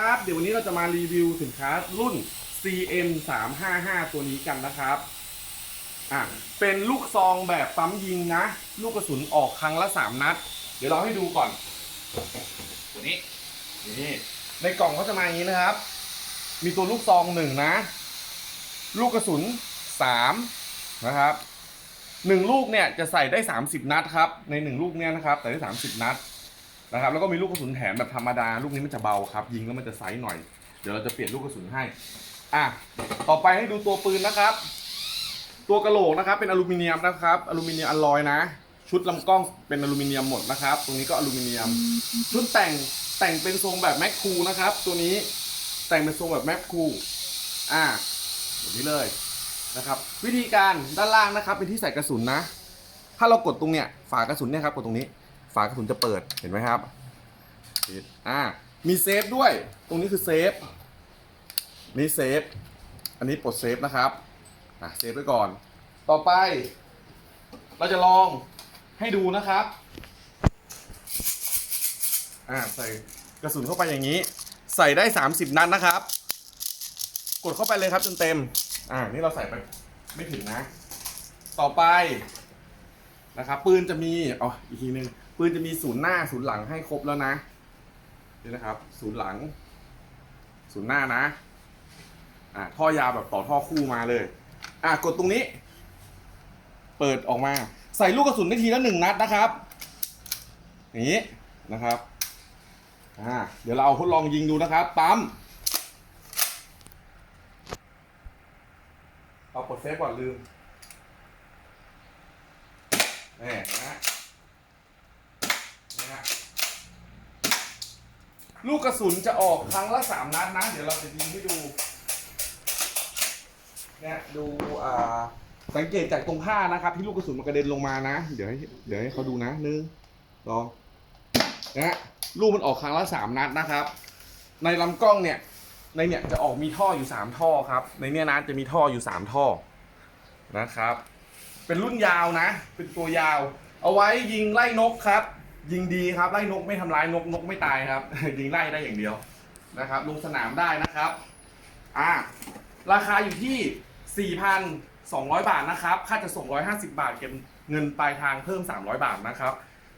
ครับเดี๋ยววันนี้เราจะมารีวิวสินค้ารุ่น CM 355ตัวนี้กันนะครับอะเป็นลูกซองแบบปั๊มยิงนะ ลูกกระสุนออกครั้งละ 3 นัด เดี๋ยวเราให้ดูก่อน ตัวนี้นี่ในกล่องเขาจะมาอย่างนี้นะครับ มีตัวลูกซองหนึ่งนะ ลูกกระสุนสามนะครับหนึ่งลูกเนี่ยจะใส่ได้ 30 นัดครับ ในหนึ่งลูกเนี่ยนะครับใส่ได้ 30 นัด นะครับแล้วก็มีลูกกระสุนแถมแบบธรรมดาลูกนี้มันจะเบาครับ ยิงแล้วมันจะไซส์หน่อย เดี๋ยวเราจะเปลี่ยนลูกกระสุนให้อะต่อไปให้ดูตัวปืนนะครับ ตัวกระโหลกนะครับ เป็นอลูมิเนียมนะครับอลูมิเนียมอลลอยนะ ชุดลำกล้องเป็นอลูมิเนียมหมดนะครับ ตรงนี้ก็อลูมิเนียม ชุดแต่งแต่งเป็นทรงแบบแม็กคูนะครับ ตัวนี้แต่งเป็นทรงแบบแม็กคูอ่าแบบนี้เลยนะครับ วิธีการด้านล่างนะครับ เป็นที่ใส่กระสุนนะ ถ้าเรากดตรงเนี้ยฝากระสุนเนี่ยครับกดตรงนี้ ฝากระสุนจะเปิดเห็นไหมครับปิดอ่ามีเซฟด้วย ตรงนี้คือเซฟนี่เซฟ อันนี้ปลดเซฟนะครับอะเซฟไว้ก่อน ต่อไป เราจะลองให้ดูนะครับอ่าใส่กระสุนเข้าไปอย่างนี้ ใส่ได้ 30 นัดนะครับ กดเข้าไปเลยครับจนเต็ม อ่านี่เราใส่ไปไม่ถึงนะ ต่อไป นะครับปืนจะมีอ๋ออีกทีนึงปืนจะมีศูนย์หน้าศูนย์หลังให้ครบแล้วนะนี่นะครับ ศูนย์หลัง ศูนย์หน้านะอ่าท่อยาวแบบต่อท่อคู่มาเลย อ่ากดตรงนี้ เปิดออกมา ใส่ลูกกระสุนได้ทีละหนึ่งนัดนะครับอย่างนี้นะครับอ่าเดี๋ยวเราเอาทดลองยิงดูนะครับ ปั๊มเอาปลดเซฟก่อนลืม นี่นะฮะนี่ฮะลูกกระสุนจะออกครั้งละสามนัดนะ เดี๋ยวเราจะยิงให้ดูเนี่ยดูอ่าสังเกตจากตรงผ้านะครับ ที่ลูกกระสุนมันกระเด็นลงมานะ เดี๋ยวให้เดี๋ยวให้เขาดูนะหนึ่งสองนะฮะลูกมันออกครั้งละสามนัดนะครับ ในลำกล้องเนี่ย ในเนี่ยจะออกมีท่ออยู่สามท่อครับ ในเนี่ยนะจะมีท่ออยู่สามท่อนะครับ เป็นรุ่นยาวนะ เป็นตัวยาว เอาไว้ยิงไล่นกครับ ยิงดีครับไล่นกไม่ทำร้ายนกนกไม่ตายครับ ยิงไล่ได้อย่างเดียวนะครับ ลงสนามได้นะครับอ่าราคาอยู่ที่ 4,200 บาทนะครับ ค่าจะส่ง 150 บาทเก็บเงินปลายทางเพิ่ม 300 บาทนะครับ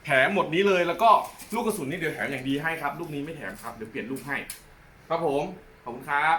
แถมหมดนี้เลยแล้วก็ลูกกระสุนนี่เดี๋ยวแถมอย่างดีให้ครับ ลูกนี้ไม่แถมครับ เดี๋ยวเปลี่ยนลูกให้ ครับผม ขอบคุณครับ